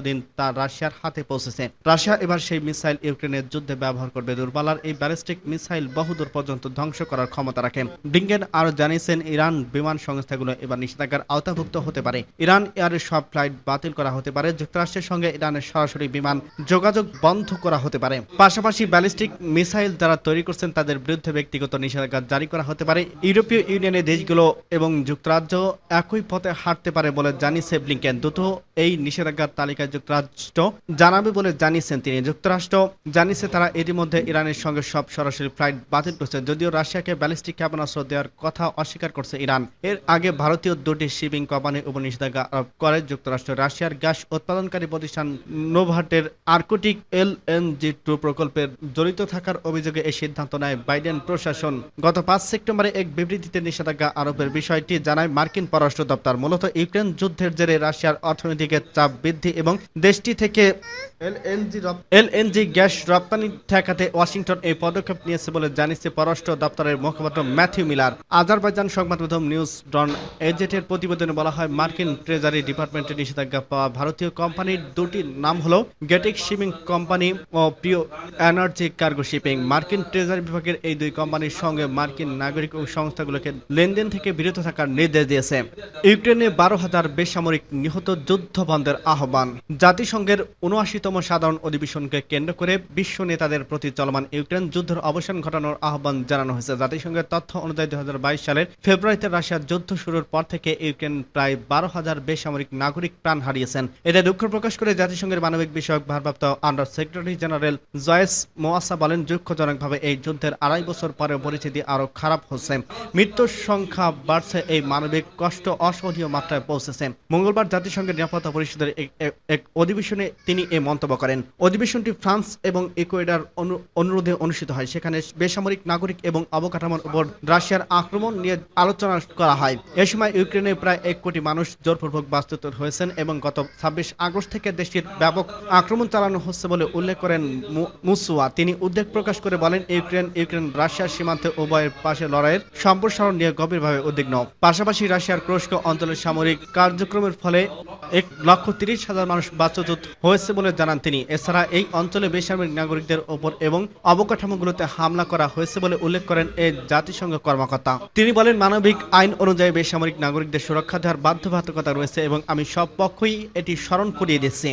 দিন তা রাশিয়ার হাতে পৌঁছেছে। রাশিয়া এবার সেই মিসাইল ইউক্রেনের যুদ্ধে ব্যবহার করবে। দূরপাল্লার এই ব্যালিস্টিক মিসাইল বহুদূর পর্যন্ত ধ্বংস করার ক্ষমতা রাখে। ব্লিংকেন আরও জানিয়েছেন, ইরান বিমান সংস্থাগুলো এবার নিষেধাজ্ঞার আওতাভুক্ত হতে পারে। ইরান এয়ারের সব ফ্লাইট বাতিল করা হতে পারে। যুক্তরাষ্ট্রের সঙ্গে ইরানের সরাসরি বিমান যোগাযোগ বন্ধ করা হতে পারে। পাশাপাশি ব্যালিস্টিক মিসাইল যারা তৈরি করছেন, তাদের বিরুদ্ধে ব্যক্তিগত নিষেধাজ্ঞা জারি করা হতে পারে। ইউরোপীয় ইউনিয়নের দেশগুলো এবং যুক্তরাজ্য একই পথে হাঁটতে পারে বলে জানিয়েছে ব্লিংকেন। দ্রুত এই নিষেধাজ্ঞার তালিকায় যুক্তরাষ্ট্র জানাবে বলে জানিয়েছেন তিনি। যুক্তরাষ্ট্র জানিয়েছে তারা ইতিমধ্যে ইরানের সঙ্গে সব সরাসরি ফ্লাইট বাতিল করছে, যদিও রাশিয়াকে ব্যালিস্টিক ক্ষেপণাস্ত্র দেওয়ার কথা অস্বীকার করছে ইরান। এর আগে ভারতীয় দুটি শিপিং কোম্পানির উপর নিষেধাজ্ঞা আরোপ করে। যুক্তরাষ্ট্র, রাশিয়ার গ্যাস উৎপাদনকারী প্রতিষ্ঠান নোভাটের Arctic L N G two প্রকল্পের জড়িত থাকার অভিযোগে এই সিদ্ধান্ত নেয় বাইডেন প্রশাসন। গত পাঁচ সেপ্টেম্বরে এক বিবৃতিতে নিষেধাজ্ঞা আরোপের বিষয়টি জানায় মার্কিন পররাষ্ট্র দপ্তর। মূলত ইউক্রেন যুদ্ধের জেরে রাশিয়ার অর্থনীতিকে চাপ বৃদ্ধি এবং দেশটি থেকে এলএনজি গ্যাস রপ্তানি ঠেকাতে ওয়াশিংটন এই পদক্ষেপ নিয়েছে বলে জানিয়েছে পররাষ্ট্র দপ্তরের মুখপাত্র ম্যাথিউ মিলার। আজারবাইজান সংবাদ মাধ্যম নিউজ ডন এজেটের প্রতিবেদনে বলা হয় মার্কিন ট্রেজারি ডিপার্টমেন্টের নিষেধাজ্ঞা পাওয়া ভারতীয় কোম্পানির দুটি নাম হলো গেটিক শিপিং কোম্পানি ও প্রিয় এনার্জি কার্গো শিপিং। মার্কিন ট্রেজারি বিভাগের এই দুই কোম্পানির সঙ্গে মার্কিন নাগরিক ও সংস্থাগুলোকে লেনদেন থেকে বিরত থাকার নির্দেশ দিয়েছে। ইউক্রেনে বারো হাজার বেসামরিক নিহত যুদ্ধ বন্ধের আহ্বান। জাতিসংঘের উনআশিতম সাধারণ অধিবেশনকে কেন্দ্র করে বিশ্ব নেতাদের প্রতি চলমান ইউক্রেন যুদ্ধের অবসান ঘটানোর আহ্বান জানানো হয়েছে। জাতিসংঘের তথ্য অনুযায়ী দুই সালের ফেব্রুয়ারিতে রাশিয়ার যুদ্ধ শুরুর পর থেকে ইউক্রেন প্রায় বারো হাজার বেসামরিক নাগরিক প্রাণ হারিয়েছেন। এতে দুঃখ প্রকাশ করে জাতিসংঘের মানবিক বিষয়ক ভারপ্রাপ্ত under secretary general Joyce Msuya বলেন, দুঃখজনকভাবে এই যুদ্ধের আড়াই বছর পরেও পরিস্থিতি আরও খারাপ হচ্ছে। মৃত্যুর সংখ্যা বাড়ছে, এই মানবিক কষ্ট অসহনীয় মাত্রায় পৌঁছেছে। মঙ্গলবার জাতিসংঘের নিরাপত্তা পরিষদের এক- অধিবেশনে তিনি এই মন্তব্য করেন। অধিবেশনটি ফ্রান্স এবং ইকুয়েডার অনুরোধে অনুষ্ঠিত হয়। সেখানে বেসামরিক নাগরিক এবং অবকাঠামোর উপর রাশিয়ার আক্রমণ নিয়ে আলোচনা করা হয়। এ সময় ইউক্রেনে প্রায় এক কোটি মানুষ জোরপূর্বক বাস্তুত হয়েছেন এবং গত ছাব্বিশ আগস্ট থেকে দেশটির ব্যাপক আক্রমণ চালানো হচ্ছে বলে উল্লেখ করেন মুসুয়া। তিনি উদ্বেগ প্রকাশ করে বলেন, ইউক্রেন ইউক্রেন রাশিয়ার সীমান্তে উভয়ের পাশে লড়াইয়ের সম্প্রসারণ নিয়ে গভীরভাবে উদ্বিগ্ন। পাশাপাশি রাশিয়ার ক্রস্ক অঞ্চলের সামরিক কার্যক্রমের ফলে এক লক্ষ তিরিশ হাজার মানুষ বাস্তুচ্যুত হয়েছে বলে জানান তিনি। এছাড়া এই অঞ্চলে বেসামরিক নাগরিকদের ওপর এবং অবকাঠামোগুলোতে হামলা করা হয়েছে বলে উল্লেখ করেন এই জাতিসংঘ কর্মকর্তা। তিনি বলেন, মানবিক আইন অনুযায়ী বেসামরিক নাগরিকদের সুরক্ষা দেওয়ার বাধ্যবাধকতা রয়েছে এবং আমি সব পক্ষই এটি স্মরণ করিয়ে দিচ্ছি।